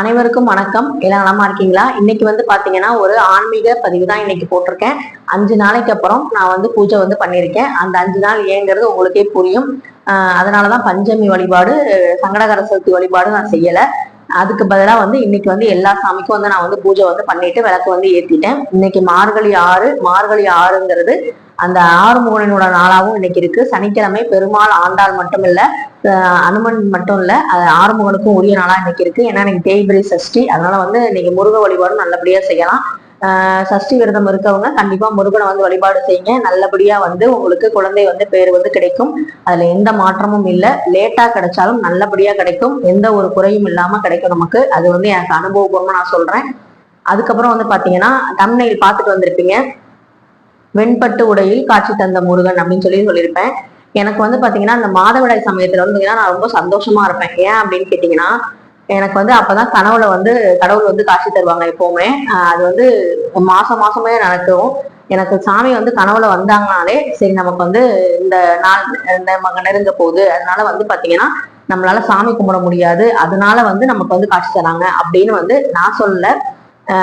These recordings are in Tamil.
அனைவருக்கும் வணக்கம். எல்லாம் நலமா இருக்கீங்களா? இன்னைக்கு வந்து பாத்தீங்கன்னா ஒரு ஆன்மீக பதிவு தான் இன்னைக்கு போட்டிருக்கேன். அஞ்சு நாளைக்கு அப்புறம் நான் வந்து பூஜை வந்து பண்ணியிருக்கேன். அந்த அஞ்சு நாள் ஏங்கிறது உங்களுக்கே புரியும். ஆஹ் அதனாலதான் பஞ்சமி வழிபாடு சங்கடகர சதுர்த்தி வழிபாடு நான் செய்யல. அதுக்கு பதிலா வந்து இன்னைக்கு வந்து எல்லா சாமிக்கும் வந்து நான் வந்து பூஜை வந்து பண்ணிட்டு விளக்கு வந்து ஏத்திட்டேன். இன்னைக்கு மார்கழி ஆறு மார்கழி ஆறுங்கிறது அந்த ஆறுமுகனோட நாளாகவும் இன்னைக்கு இருக்கு. சனிக்கிழமை பெருமாள் ஆண்டாள் மட்டும் இல்ல அனுமன் மட்டும் இல்ல அது ஆறுமுகனுக்கும் உரிய நாளா இன்னைக்கு இருக்கு. ஏன்னா இன்னைக்கு தேய்பிரி சஷ்டி. அதனால வந்து இன்னைக்கு முருக வழிபாடும் நல்லபடியா செய்யலாம். சஷ்டி விரதம் இருக்கவங்க கண்டிப்பா முருகனை வந்து வழிபாடு செய்யுங்க. நல்லபடியா வந்து உங்களுக்கு குழந்தை வந்து பேர் வந்து கிடைக்கும். அதுல எந்த மாற்றமும் இல்லை. லேட்டா கிடைச்சாலும் நல்லபடியா கிடைக்கும். எந்த ஒரு குறையும் இல்லாம கிடைக்கும் நமக்கு. அது வந்து எனக்கு அனுபவபூர்வமா நான் சொல்றேன். அதுக்கப்புறம் வந்து பாத்தீங்கன்னா தம்னையில் பார்த்துட்டு வந்திருப்பீங்க. வெண்பட்டு உடையில் காட்சி தந்த முருகன் அப்படின்னு சொல்லி சொல்லியிருப்பேன். எனக்கு வந்து பாத்தீங்கன்னா அந்த மாதவிடாய் சமயத்துல வந்து பாத்தீங்கன்னா நான் ரொம்ப சந்தோஷமா இருப்பேன். ஏன் அப்படின்னு கேட்டீங்கன்னா எனக்கு வந்து அப்பதான் கனவுல வந்து கடவுள் வந்து காட்சி தருவாங்க எப்பவுமே. அது வந்து மாசம் மாசமே நடக்கும். எனக்கு சாமி வந்து கனவுல வந்தாங்கனாலே சரி நமக்கு வந்து இந்த நாள் இந்த நெருங்க போகுது அதனால வந்து பாத்தீங்கன்னா நம்மளால சாமி கும்பிட முடியாது. அதனால வந்து நமக்கு வந்து காட்சி தராங்க அப்படின்னு வந்து நான் சொல்லல.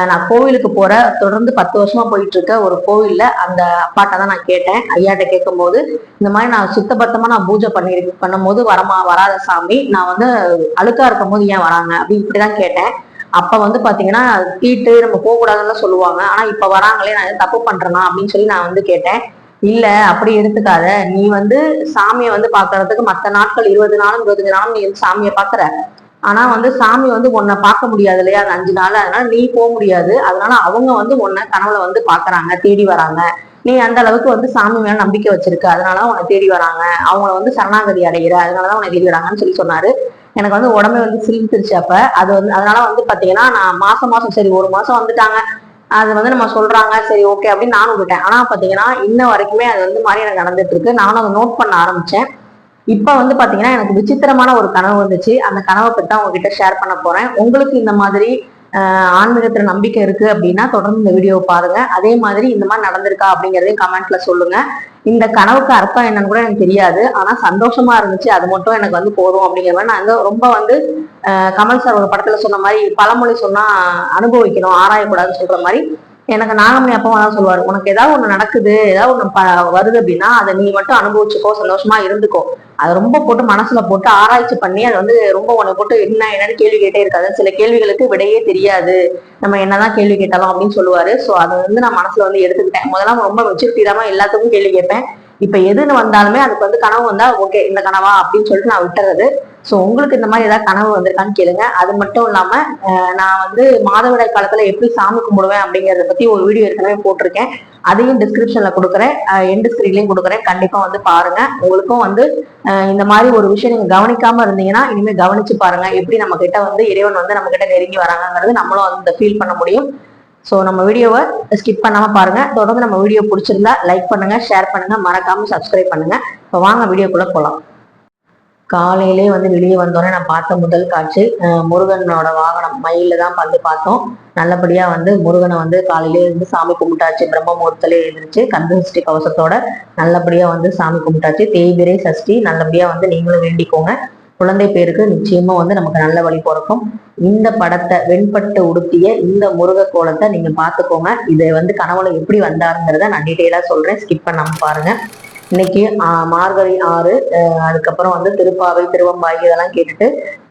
நான் கோவிலுக்கு போற தொடர்ந்து பத்து வருஷமா போயிட்டு இருக்க ஒரு கோவில்ல அந்த அப்பாட்ட தான் நான் கேட்டேன். ஐயாட்ட கேட்கும் போது இந்த மாதிரி நான் சுத்தபத்தமா நான் பூஜை பண்ணி பண்ணும்போது வரமா வராத சாமி நான் வந்து அழுக்கா இருக்கும் போது ஏன் வராங்க? அப்படி இப்படிதான் கேட்டேன். அப்ப வந்து பாத்தீங்கன்னா தீட்டு நம்ம போக கூடாதுன்னு சொல்லுவாங்க. ஆனா இப்ப வராங்களே நான் தப்பு பண்றேனா? அப்படின்னு சொல்லி நான் வந்து கேட்டேன். இல்ல அப்படி எடுத்துக்காத. நீ வந்து சாமியை வந்து பாக்குறதுக்கு மத்த நாட்கள் இருபது நாளும் இருபத்தஞ்சு நாளும் நீ வந்து சாமியை பாக்குற. ஆனா வந்து சாமி வந்து உன்னை பார்க்க முடியாது இல்லையா? அந்த அஞ்சு நாள் அதனால நீ போக முடியாது. அதனால அவங்க வந்து உன்னை கனவுல வந்து பாக்குறாங்க தேடி வராங்க. நீ அந்த அளவுக்கு வந்து சாமி மேல நம்பிக்கை வச்சிருக்க. அதனால உன்னை தேடி வராங்க. அவங்கள வந்து சரணாகதி அடைகிற அதனாலதான் உன்னை தேடி வராங்கன்னு சொல்லி சொன்னாரு. எனக்கு வந்து உடம்பே வந்து சிரித்துருச்சு அப்ப. அது வந்து அதனால வந்து பாத்தீங்கன்னா நான் மாசம் மாசம் சரி ஒரு மாசம் வந்துட்டாங்க. அது வந்து நம்ம சொல்றாங்க. சரி ஓகே அப்படின்னு நானும் விட்டேன் ஆனா பாத்தீங்கன்னா இன்ன வரைக்குமே அது வந்து மாதிரி எனக்கு நடந்துட்டு இருக்கு. நானும் அதை நோட் பண்ண ஆரம்பிச்சேன். இப்ப வந்து பாத்தீங்கன்னா எனக்கு விசித்திரமான ஒரு கனவு வந்துச்சு. அந்த கனவை பத்தி தான் உங்ககிட்ட ஷேர் பண்ண போறேன். உங்களுக்கு இந்த மாதிரி ஆன்மீகத்துல நம்பிக்கை இருக்கு அப்படின்னா தொடர்ந்து இந்த வீடியோ பாருங்க. அதே மாதிரி இந்த மாதிரி நடந்திருக்கா அப்படிங்கறதையும் கமெண்ட்ல சொல்லுங்க. இந்த கனவுக்கு அர்த்தம் என்னன்னு கூட எனக்கு தெரியாது. ஆனா சந்தோஷமா இருந்துச்சு. அது மட்டும் எனக்கு வந்து போதும் அப்படிங்கிற மாதிரி நான் வந்து ரொம்ப வந்து கமல் சார் ஒரு படத்துல சொன்ன மாதிரி பழமொழி சொன்னா அனுபவிக்கணும் ஆராயக்கூடாதுன்னு சொல்ற மாதிரி எனக்கு நாகமணி அப்பா தான் சொல்லுவாரு உனக்கு ஏதாவது ஒண்ணு நடக்குது ஏதாவது ஒண்ணு ப- வருது அப்படின்னா அதை நீ மட்டும் அனுபவிச்சுக்கோ சந்தோஷமா இருந்துக்கோ. அதை ரொம்ப போட்டு மனசுல போட்டு ஆராய்ச்சி பண்ணி அதை வந்து ரொம்ப உனக்கு போட்டு என்ன என்னன்னு கேள்வி கேட்டே இருக்காது. சில கேள்விகளுக்கு விடையே தெரியாது. நம்ம என்னதான் கேள்வி கேட்டாலும் அப்படின்னு சொல்லுவாரு. சோ அதை வந்து நான் மனசுல வந்து எடுத்துக்கிட்டேன். முதல்ல ரொம்ப மெச்சூரிட்டி எல்லாத்துக்கும் கேள்வி கேட்பேன். இப்ப எதுன்னு வந்தாலுமே அதுக்கு வந்து கனவு வந்தா ஓகே இந்த கனவா? அப்படின்னு சொல்லிட்டு நான் விட்டுறது. ஸோ உங்களுக்கு இந்த மாதிரி ஏதாவது கனவு வந்திருக்கான்னு கேளுங்க. அது மட்டும் இல்லாம நான் வந்து மாதவிடாய் காலத்துல எப்படி சாமி கும்பிடுவேன் அப்படிங்கறத பத்தி ஒரு வீடியோ ஏற்கனவே போட்டிருக்கேன். அதையும் டிஸ்கிரிப்ஷன்ல கொடுக்குறேன். எண்டு ஸ்கிரீன்லையும் கொடுக்குறேன். கண்டிப்பா வந்து பாருங்க. உங்களுக்கும் வந்து இந்த மாதிரி ஒரு விஷயம் நீங்க கவனிக்காம இருந்தீங்கன்னா இனிமே கவனிச்சு பாருங்க. எப்படி நம்ம கிட்ட வந்து இறைவன் வந்து நம்ம கிட்ட நெருங்கி வராங்கங்கிறது நம்மளும் வந்து ஃபீல் பண்ண முடியும். ஸோ நம்ம வீடியோவை ஸ்கிப் பண்ணாம பாருங்க. தொடர்ந்து நம்ம வீடியோ பிடிச்சிருந்தா லைக் பண்ணுங்க ஷேர் பண்ணுங்க. மறக்காம சப்ஸ்கிரைப் பண்ணுங்க. இப்போ வாங்க வீடியோக்குள்ள போகலாம் காலையிலே வந்து வெளியே வந்தோடனே நான் பார்த்த முதல் காட்சி முருகனோட வாகனம். மயில தான் வந்து பார்த்தோம். நல்லபடியா வந்து முருகனை வந்து காலையிலே இருந்து சாமி கும்பிட்டாச்சு. பிரம்ம முகூர்த்தலே எழுந்திருச்சு கந்த சஷ்டி கவசத்தோட நல்லபடியா வந்து சாமி கும்பிட்டாச்சு. தேய்பிரை சஷ்டி நல்லபடியா வந்து நீங்களும் வேண்டிக்கோங்க. குழந்தை பேருக்கு நிச்சயமா வந்து நமக்கு நல்ல வழி பிறக்கும். இந்த படத்தை வெண்பட்டு உடுத்திய இந்த முருக கோலத்தை நீங்க பாத்துக்கோங்க இதை வந்து கனவுல எப்படி வந்தாருங்கிறத நான் டீட்டெயிலா சொல்றேன். ஸ்கிப் பண்ணாம பாருங்க. இன்னைக்கு மார்கழி ஆறு அதுக்கப்புறம் வந்து திருப்பாவை திருவம்பாய் இதெல்லாம் கேட்டுட்டு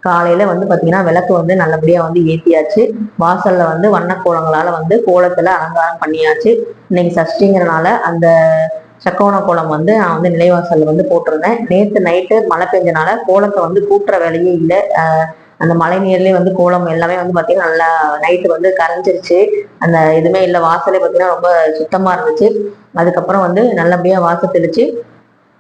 காலையில வந்து பாத்தீங்கன்னா விளக்கு வந்து நல்லபடியா வந்து ஏத்தியாச்சு. வாசல்ல வந்து வண்ண கோலங்களால வந்து கோலத்துல அலங்காரம் பண்ணியாச்சு. இன்னைக்கு சஷ்டிங்கிறனால அந்த சக்கோண கோலம் வந்து நான் வந்து நிலைவாசல்ல வந்து போட்டிருந்தேன். நேத்து நைட்டு மழை பெஞ்சனால கோலத்தை வந்து கூட்டுற வேலையே இல்லை. அந்த மழை நீர்லயே வந்து கோலம் எல்லாமே வந்து பாத்தீங்கன்னா நல்லா நைட்டு வந்து கரைஞ்சிருச்சு. அந்த எதுவுமே இல்லை. வாசலே பாத்தீங்கன்னா ரொம்ப சுத்தமா இருந்துச்சு. அதுக்கப்புறம் வந்து நல்லபடியாக வாசம் தெளித்து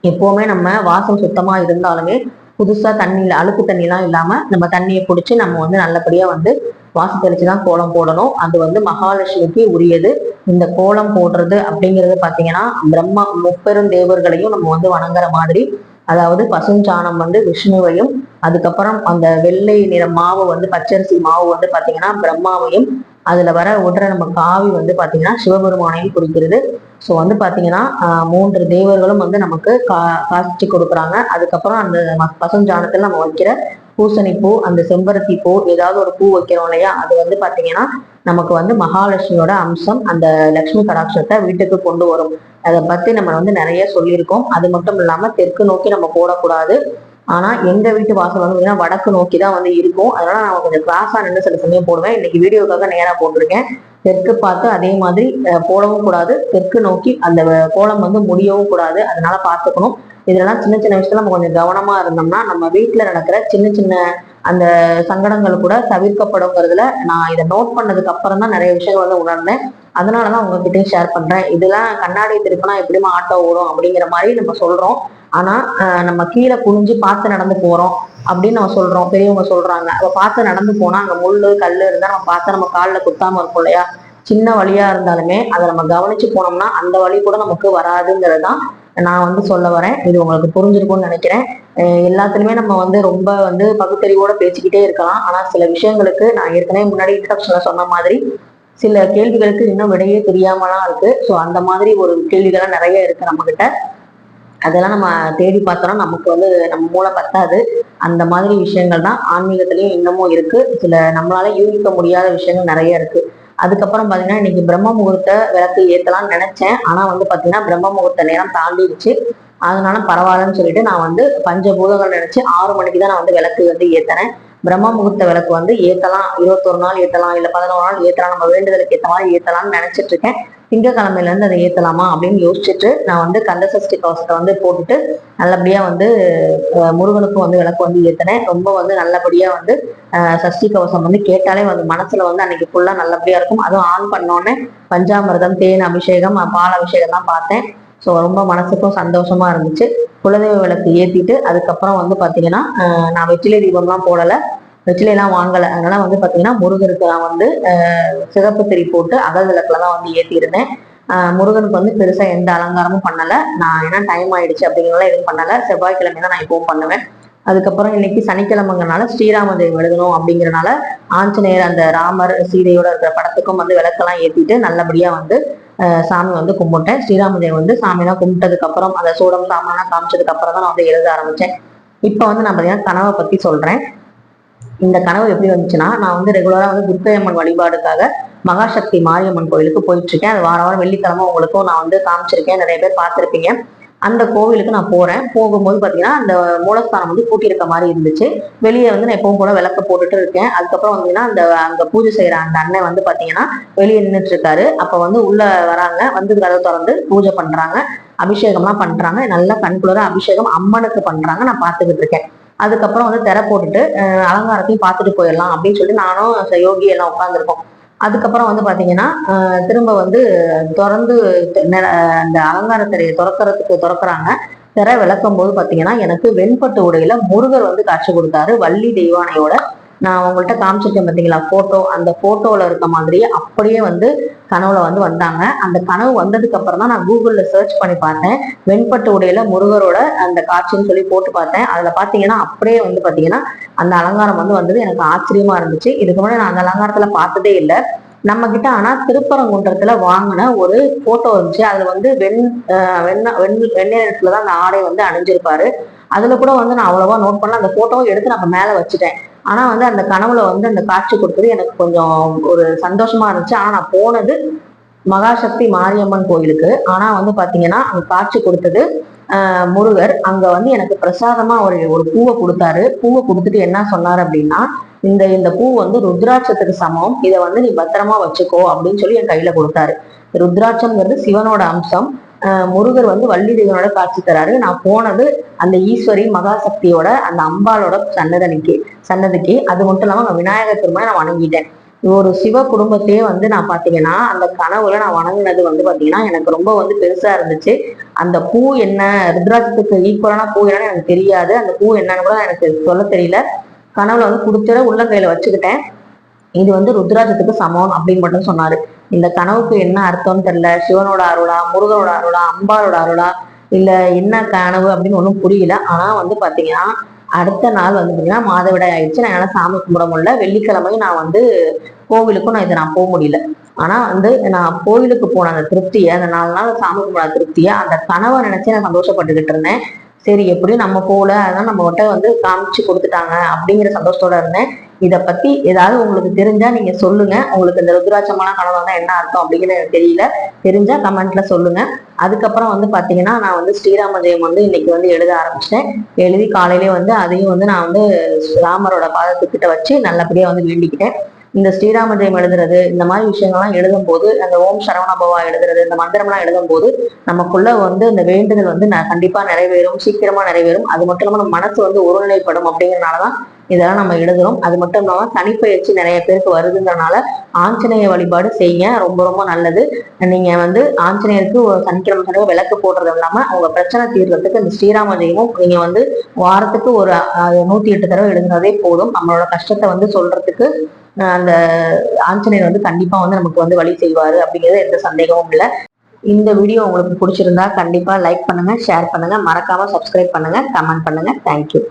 எப்போவுமே நம்ம வாசம் சுத்தமாக இருந்தாலுமே புதுசாக தண்ணியில் அழுக்கு தண்ணிலாம் இல்லாமல் நம்ம தண்ணியை பிடிச்சி நம்ம வந்து நல்லபடியாக வந்து வாசம் தெளித்து தான் கோலம் போடணும். அது வந்து மகாலட்சுமிக்கு உரியது. இந்த கோலம் போடுறது அப்படிங்கிறது பார்த்தீங்கன்னா பிரம்மா முப்பெரும் தேவர்களையும் நம்ம வந்து வணங்குற மாதிரி. அதாவது பசுஞ்சாணம் வந்து விஷ்ணுவையும் அதுக்கப்புறம் அந்த வெள்ளை நிற மாவு வந்து பச்சரிசி மாவு வந்து பார்த்தீங்கன்னா பிரம்மாவையும் அதுல வர விடுற நம்ம காவி வந்து பாத்தீங்கன்னா சிவபெருமானையும் குறிக்கிறது. ஸோ வந்து பாத்தீங்கன்னா மூன்று தேவர்களும் வந்து நமக்கு கா காட்சி கொடுக்குறாங்க. அதுக்கப்புறம் அந்த ம- நம்ம வைக்கிற பூசணி பூ அந்த செம்பருத்தி பூ ஏதாவது ஒரு பூ வைக்கிறோம் இல்லையா? அது வந்து பாத்தீங்கன்னா நமக்கு வந்து மகாலட்சுமியோட அம்சம் அந்த லக்ஷ்மி கடாட்சத்தை வீட்டுக்கு கொண்டு வரும். அதை பத்தி நம்ம வந்து நிறைய சொல்லியிருக்கோம். அது மட்டும் இல்லாம தெற்கு நோக்கி நம்ம போடக்கூடாது. ஆனா எங்க வீட்டு வாசல் வந்து வடக்கு நோக்கி தான் வந்து இருக்கும். அதனால நான் கொஞ்சம் கிளாஸா நின்று சில சமயம் போடுவேன். இன்னைக்கு வீடியோக்காக நேரா போட்டிருக்கேன். தெற்கு பார்த்து அதே மாதிரி போடவும் கூடாது. தெற்கு நோக்கி அந்த கோலம் வந்து முடியவும் கூடாது. அதனால பார்த்துக்கணும். இதெல்லாம் சின்ன சின்ன விஷயத்துல நம்ம கொஞ்சம் கவனமா இருந்தோம்னா நம்ம வீட்டுல நடக்கிற சின்ன சின்ன அந்த சங்கடங்கள் கூட தவிர்க்கப்படுங்கிறதுல நான் இதை நோட் பண்ணதுக்கு அப்புறம் தான் நிறைய விஷயங்கள் வந்து உணர்ந்தேன். அதனாலதான் உங்ககிட்டயும் ஷேர் பண்றேன். இதெல்லாம் கண்ணாடி திருப்பினா எப்படிமா ஆட்டோ ஓடும் அப்படிங்கிற மாதிரி நம்ம சொல்றோம். ஆனா நம்ம கீழே குனிஞ்சு பார்த்து நடந்து போறோம் அப்படின்னு நம்ம சொல்றோம். பெரியவங்க சொல்றாங்க. அப்ப பார்த்து நடந்து போனா அங்க முள்ளு கல்லு இருந்தா நம்ம பார்த்து நம்ம காலில் குத்தாம இருக்கும் இல்லையா? சின்ன வழியா இருந்தாலுமே அதை நம்ம கவனிச்சு போனோம்னா அந்த வழி கூட நமக்கு வராதுங்கிறது தான் நான் வந்து சொல்ல வரேன். இது உங்களுக்கு புரிஞ்சிருக்கும்னு நினைக்கிறேன். எல்லாத்துலயுமே நம்ம வந்து ரொம்ப வந்து பகுத்தறிவோட பேசிக்கிட்டே இருக்கலாம். ஆனா சில விஷயங்களுக்கு நான் ஏற்கனவே முன்னாடி இன்ட்ரடக்ஷன்ல சொன்ன மாதிரி சில கேள்விகளுக்கு இன்னும் விடையே தெரியாமலாம் இருக்கு. ஸோ அந்த மாதிரி ஒரு கேள்விகள்லாம் நிறைய இருக்கு நம்ம கிட்ட அதெல்லாம் நம்ம தேடி பார்த்தோம்னா நமக்கு வந்து நம்ம மூளை பத்தாது. அந்த மாதிரி விஷயங்கள் தான் ஆன்மீகத்திலையும் இன்னமும் இருக்கு. சில நம்மளால யூகிக்க முடியாத விஷயங்கள் நிறைய இருக்கு. அதுக்கப்புறம் பார்த்தீங்கன்னா இன்னைக்கு பிரம்ம முகூர்த்த விளக்கு ஏற்றலாம்னு நினைச்சேன். ஆனால் வந்து பார்த்தீங்கன்னா பிரம்ம முகூர்த்த நேரம் தாண்டிடுச்சு. அதனால பரவாயில்லன்னு சொல்லிட்டு நான் வந்து பஞ்சபூதங்கள் நினைச்சு ஆறு மணிக்கு தான் நான் வந்து விளக்கு வந்து ஏத்தினேன். பிரம்ம முகூர்த்த விளக்கு வந்து ஏத்தலாம். இருபத்தொரு நாள் ஏத்தலாம் இல்ல பதினோரு நாள் ஏத்தலாம் நம்ம வேண்டுதலுக்கு ஏத்த மாதிரி ஏத்தலாம்னு நினைச்சிட்டு இருக்கேன். திங்கக்கிழமையில இருந்து அதை ஏத்தலாமா அப்படின்னு யோசிச்சுட்டு நான் வந்து கந்த சஷ்டி கவசத்தை வந்து போட்டுட்டு நல்லபடியா வந்து முருகனுக்கும் வந்து விளக்கு வந்து ஏத்தினேன். ரொம்ப வந்து நல்லபடியா வந்து சஷ்டி கவசம் வந்து கேட்டாலே வந்து மனசுல வந்து அன்னைக்கு ஃபுல்லா நல்லபடியா இருக்கும். அதுவும் ஆன் பண்ணோன்னே பஞ்சாமிரதம் தேன் அபிஷேகம் பால் அபிஷேகம் தான் பார்த்தேன். ஸோ ரொம்ப மனசுக்கும் சந்தோஷமா இருந்துச்சு. குலதெய்வ விளக்கு ஏற்றிட்டு அதுக்கப்புறம் வந்து பார்த்தீங்கன்னா நான் வெற்றிலை தீபம்லாம் போடலை. வெற்றிலைலாம் வாங்கலை. அதனால வந்து பாத்தீங்கன்னா முருகருக்கு நான் வந்து சிகப்பு திரி போட்டு அகல் விளக்கில் தான் வந்து ஏத்தியிருந்தேன். முருகனுக்கு வந்து பெருசா எந்த அலங்காரமும் பண்ணல. நான் ஏன்னா டைம் ஆயிடுச்சு அப்படிங்கிறதெல்லாம் எதுவும் பண்ணல. செவ்வாய்க்கிழமை தான் நான் இப்பவும் பண்ணுவேன். அதுக்கப்புறம் இன்னைக்கு சனிக்கிழமைங்கனால ஸ்ரீராம எழுதணும் அப்படிங்கறனால ஆஞ்சநேயர் அந்த ராமர் சீதையோட இருக்கிற படத்துக்கும் வந்து விளக்கெல்லாம் ஏற்றிட்டு நல்லபடியா வந்து சாமி வந்து கும்பிட்டேன். ஸ்ரீராம வந்து சாமிலாம் கும்பிட்டதுக்கு அப்புறம் அந்த சூடம் சாமான்லாம் காமிச்சதுக்கு அப்புறம் தான் நான் வந்து எழுத ஆரம்பிச்சேன். இப்போ வந்து நான் பார்த்தீங்கன்னா கனவை பத்தி சொல்றேன். இந்த கனவு எப்படி வந்துச்சுன்னா நான் வந்து ரெகுலராக வந்து துர்க்கையம்மன் வழிபாடுக்காக மகாசக்தி மாரியம்மன் கோயிலுக்கு போயிட்டு இருக்கேன் அது வார வாரம் வெள்ளிக்கிழமை உங்களுக்கும் நான் வந்து காமிச்சிருக்கேன். நிறைய பேர் பார்த்துருப்பீங்க. அந்த கோவிலுக்கு நான் போறேன். போகும்போது பாத்தீங்கன்னா அந்த மூலஸ்தானம் வந்து பூட்டி இருக்க மாதிரி இருந்துச்சு. வெளியே வந்து நான் எப்பவும் போல விளக்க போட்டுட்டு இருக்கேன். அதுக்கப்புறம் வந்தீங்கன்னா அந்த அங்க பூஜை செய்யற அந்த அண்ணன் வந்து பாத்தீங்கன்னா வெளியே நின்றுட்டு இருக்காரு அப்ப வந்து உள்ள வராங்க. வந்து கதை திறந்து பூஜை பண்றாங்க. அபிஷேகம்லாம் பண்றாங்க. நல்லா கண்குளர அபிஷேகம் அம்மனுக்கு பண்றாங்க. நான் பார்த்துக்கிட்டு இருக்கேன். அதுக்கப்புறம் வந்து திரை போட்டுட்டு அலங்காரத்தையும் பார்த்துட்டு போயிடலாம் அப்படின்னு சொல்லி நானும் ச- யோகி எல்லாம் உட்காந்துருக்கோம் அதுக்கப்புறம் வந்து பாத்தீங்கன்னா திரும்ப வந்து திறந்து நெ- அந்த அலங்கார திரையை திறக்கறதுக்கு திறக்கறாங்க. திரை விளக்கும் போது பாத்தீங்கன்னா எனக்கு வெண்பட்டு உடையில முருகர் வந்து காட்சி கொடுத்தாரு. வள்ளி தெய்வானையோட நான் உங்கள்கிட்ட காமிச்சிருக்கேன் பார்த்தீங்களா போட்டோ அந்த போட்டோல இருக்க மாதிரியே அப்படியே வந்து கனவுல வந்து வந்தாங்க. அந்த கனவு வந்ததுக்கு அப்புறம் தான் நான் கூகுள்ல சர்ச் பண்ணி பார்த்தேன். வெண்பட்டு உடையில முருகரோட அந்த காட்சின்னு சொல்லி போட்டு பார்த்தேன். அதுல பாத்தீங்கன்னா அப்படியே வந்து பாத்தீங்கன்னா அந்த அலங்காரம் வந்து வந்தது. எனக்கு ஆச்சரியமா இருந்துச்சு. இதுக்கு முன்னாடி நான் அந்த அலங்காரத்துல பார்த்ததே இல்லை. நம்ம கிட்ட ஆனா திருப்பரங்குன்றத்துல வாங்கின ஒரு போட்டோ இருந்துச்சு. அதுல வந்து வெண் வெண்ண வெண் வெண்ணெய் நிறத்துல தான் அந்த ஆடை வந்து அணிஞ்சிருப்பாரு. அதுல கூட வந்து நான் அவ்வளவா நோட் பண்ணல. அந்த போட்டோவை எடுத்து நம்ம மேல வச்சுட்டேன். ஆனா வந்து அந்த கனவுல வந்து அந்த காட்சி கொடுத்தது எனக்கு கொஞ்சம் ஒரு சந்தோஷமா இருந்துச்சு. ஆனா நான் போனது மகாசக்தி மாரியம்மன் கோயிலுக்கு. ஆனா வந்து பாத்தீங்கன்னா அங்க காட்சி கொடுத்தது முருகர். அங்க வந்து எனக்கு பிரசாதமா ஒரு ஒரு பூவை கொடுத்தாரு. பூவை கொடுத்துட்டு என்ன சொன்னார் அப்படின்னா இந்த இந்த பூ வந்து ருத்ராட்சத்துக்கு சமம். இதை வந்து நீ பத்திரமா வச்சுக்கோ அப்படின்னு சொல்லி என் கையில கொடுத்தாரு. ருத்ராட்சம்ங்கிறது சிவனோட அம்சம். முருகர் வந்து வள்ளி தேவனோட காட்சி தராரு. நான் போனது அந்த ஈஸ்வரி மகாசக்தியோட அந்த அம்பாளோட சன்னதனைக்கு சன்னதிக்கு. அது மட்டும் இல்லாம நான் விநாயகர் திருமணம் நான் வணங்கிட்டேன். ஒரு சிவ குடும்பத்தையே வந்து நான் பாத்தீங்கன்னா அந்த கனவுல நான் வணங்கினது வந்து பாத்தீங்கன்னா எனக்கு ரொம்ப வந்து பெருசா இருந்துச்சு. அந்த பூ என்ன ருத்ராட்சத்துக்கு ஈக்குவலான பூ என்னன்னு எனக்கு தெரியாது. அந்த பூ என்னன்னு கூட எனக்கு சொல்ல தெரியல. கனவுல வந்து கொடுத்துட கையில வச்சுக்கிட்டேன். இது வந்து ருத்ராஜத்துக்கு சமம் அப்படின்னு மட்டும் சொன்னாரு. இந்த கனவுக்கு என்ன அர்த்தம்னு தெரியல. சிவனோட அருளா முருகனோட அருளா அம்பாளோட அருளா இல்ல என்ன கனவு அப்படின்னு ஒன்றும் புரியல. ஆனா வந்து பாத்தீங்கன்னா அடுத்த நாள் வந்து பார்த்தீங்கன்னா மாதவிடாய் ஆயிடுச்சு. நான் என்னால் சாமி கும்பிட முடியல. வெள்ளிக்கிழமையும் நான் வந்து கோவிலுக்கும் நான் இதை நான் போக முடியல. ஆனா வந்து நான் கோவிலுக்கு போன அந்த திருப்தியை அந்த நாலு நாள் சாமி கும்பிட திருப்தியை அந்த கனவை நினைச்சு நான் சந்தோஷப்பட்டுக்கிட்டு இருந்தேன். சரி எப்படியும் நம்ம போகல அதனால நம்ம கிட்ட வந்து காமிச்சு கொடுத்துட்டாங்க அப்படிங்கிற சந்தோஷத்தோட இருந்தேன். இதை பத்தி ஏதாவது உங்களுக்கு தெரிஞ்சா நீங்க சொல்லுங்க. உங்களுக்கு இந்த ருத்ராட்சமான கனவு தான் என்ன அர்த்தம் அப்படிங்கிறது எனக்கு தெரியல. தெரிஞ்சா கமெண்ட்ல சொல்லுங்க. அதுக்கப்புறம் வந்து பாத்தீங்கன்னா நான் வந்து ஸ்ரீராம ஜெயம் வந்து இன்னைக்கு வந்து எழுத ஆரம்பிச்சிட்டேன். எழுதி காலையிலே வந்து அதையும் வந்து நான் வந்து ராமரோட பாதத்துக்கிட்ட வச்சு நல்லபடியா வந்து வேண்டிக்கிட்டேன். இந்த ஸ்ரீராம ஜெயம் எழுதுறது இந்த மாதிரி விஷயங்கள்லாம் எழுதும் போது அந்த ஓம் சரவணபவா எழுதுறது இந்த மந்திரம்லாம் எழுதும் போது நமக்குள்ள வந்து இந்த வேண்டுதல் வந்து கண்டிப்பா நிறைவேறும் சீக்கிரமா நிறைவேறும். அது மட்டும் இல்லாம நம்ம மனசு வந்து ஒருநிலைப்படும் அப்படிங்கறதுனாலதான் இதெல்லாம் நம்ம எழுதுறோம். அது மட்டும் இல்லாமல் தனிப்பயிற்சி நிறைய பேருக்கு வருதுங்கிறனால ஆஞ்சநேய வழிபாடு செய்யுங்க ரொம்ப ரொம்ப நல்லது. நீங்க வந்து ஆஞ்சநேயருக்கு ஒரு சனிக்கிழமை சனிக்கிழமை விளக்கு போடுறது இல்லாம அவங்க பிரச்சனை தீர்றதுக்கு இந்த ஸ்ரீராம ஜெயமும் நீங்க வந்து வாரத்துக்கு ஒரு நூத்தி எட்டு தடவை எழுதுனதே போதும். நம்மளோட கஷ்டத்தை வந்து சொல்றதுக்கு அந்த ஆஞ்சநேயர் வந்து கண்டிப்பா வந்து நமக்கு வந்து வழி செய்வாரு அப்படிங்கிறது எந்த சந்தேகமும் இல்லை. இந்த வீடியோ உங்களுக்கு பிடிச்சிருந்தா கண்டிப்பா லைக் பண்ணுங்க ஷேர் பண்ணுங்க. மறக்காம சப்ஸ்கிரைப் பண்ணுங்க கமெண்ட் பண்ணுங்க. தேங்க்யூ